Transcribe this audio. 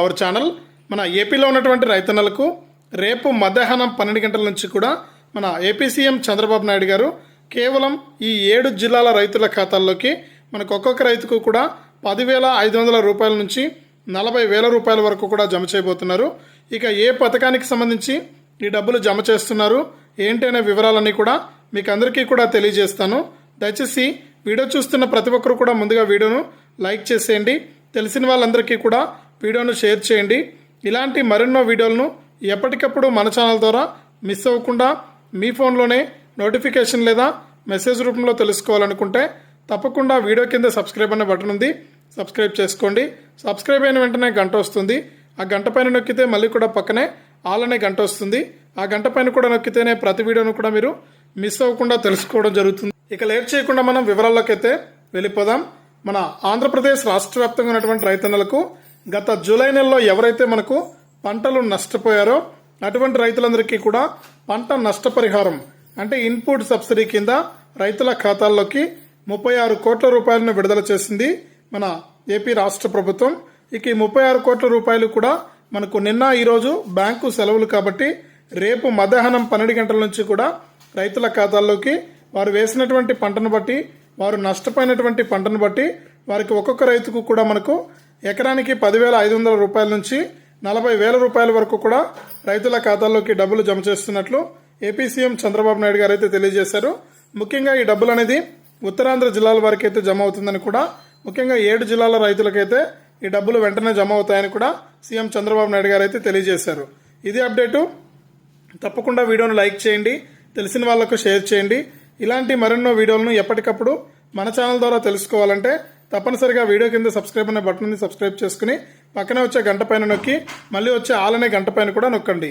Our channel మన ఏపీలో ఉన్నటువంటి రైతన్నలకు రేపు మధ్యాహ్నం పన్నెండు గంటల నుంచి కూడా మన ఏపీ సీఎం చంద్రబాబు నాయుడు గారు కేవలం ఈ ఏడు జిల్లాల రైతుల ఖాతాల్లోకి మనకు ఒక్కొక్క రైతుకు కూడా పదివేల ఐదు వందల రూపాయల నుంచి నలభై వేల రూపాయల వరకు కూడా జమ చేయబోతున్నారు. ఇక ఏ పథకానికి సంబంధించి ఈ డబ్బులు జమ చేస్తున్నారు ఏంటి అనే వివరాలన్నీ కూడా మీకు అందరికీ కూడా తెలియజేస్తాను. దయచేసి వీడియో చూస్తున్న ప్రతి ఒక్కరు కూడా ముందుగా వీడియోను లైక్ చేసేయండి. తెలిసిన వాళ్ళందరికీ కూడా వీడియోను షేర్ చేయండి. ఇలాంటి మరెన్నో వీడియోలను ఎప్పటికప్పుడు మన ఛానల్ ద్వారా మిస్ అవ్వకుండా మీ ఫోన్లోనే నోటిఫికేషన్ లేదా మెసేజ్ రూపంలో తెలుసుకోవాలనుకుంటే తప్పకుండా వీడియో కింద సబ్స్క్రైబ్ అనే బటన్ ఉంది. సబ్స్క్రైబ్ చేసుకోండి. సబ్స్క్రైబ్ అయిన వెంటనే గంట వస్తుంది. ఆ గంట పైన నొక్కితే మళ్ళీ కూడా పక్కనే ఆల్ అనే గంట వస్తుంది. ఆ గంట పైన కూడా నొక్కితేనే ప్రతి వీడియోను కూడా మీరు మిస్ అవ్వకుండా తెలుసుకోవడం జరుగుతుంది. ఇక లేట్ చేయకుండా మనం వివరాల్లోకి అయితే వెళ్ళిపోదాం. మన ఆంధ్రప్రదేశ్ రాష్ట్ర వ్యాప్తంగా ఉన్నటువంటి రైతన్నలకు గత జూలై నెలలో ఎవరైతే మనకు పంటలు నష్టపోయారో అటువంటి రైతులందరికీ కూడా పంట నష్టపరిహారం అంటే ఇన్పుట్ సబ్సిడీ కింద రైతుల ఖాతాల్లోకి ముప్పై ఆరు కోట్ల రూపాయలను విడుదల చేసింది మన ఏపీ రాష్ట్ర ప్రభుత్వం. ఇక ఈ ముప్పై ఆరు కోట్ల రూపాయలు కూడా మనకు నిన్న ఈరోజు బ్యాంకు సెలవులు కాబట్టి రేపు మధ్యాహ్నం పన్నెండు గంటల నుంచి కూడా రైతుల ఖాతాల్లోకి వారు వేసినటువంటి పంటను బట్టి వారు నష్టపోయినటువంటి పంటను బట్టి వారికి ఒక్కొక్క రైతుకు కూడా మనకు ఎకరానికి పదివేల ఐదు వందల రూపాయల నుంచి నలభై వేల రూపాయల వరకు కూడా రైతుల ఖాతాల్లోకి డబ్బులు జమ చేస్తున్నట్లు ఏపీ సీఎం చంద్రబాబు నాయుడు గారు అయితే తెలియజేశారు. ముఖ్యంగా ఈ డబ్బులు అనేది ఉత్తరాంధ్ర జిల్లాల వరకు అయితే జమ అవుతుందని కూడా ముఖ్యంగా ఏడు జిల్లాల రైతులకైతే ఈ డబ్బులు వెంటనే జమ అవుతాయని కూడా సీఎం చంద్రబాబు నాయుడు గారు అయితే తెలియజేశారు. ఇది అప్డేటు. తప్పకుండా వీడియోను లైక్ చేయండి తెలిసిన వాళ్ళకు షేర్ చేయండి. ఇలాంటి మరెన్నో వీడియోలను ఎప్పటికప్పుడు మన ఛానల్ ద్వారా తెలుసుకోవాలంటే తప్పనిసరిగా వీడియో కింద సబ్స్క్రైబ్ అనే బటన్ని సబ్స్క్రైబ్ చేసుకుని పక్కనే వచ్చే గంట పైన నొక్కి మళ్ళీ వచ్చే ఆల్ అనే గంట పైన కూడా నొక్కండి.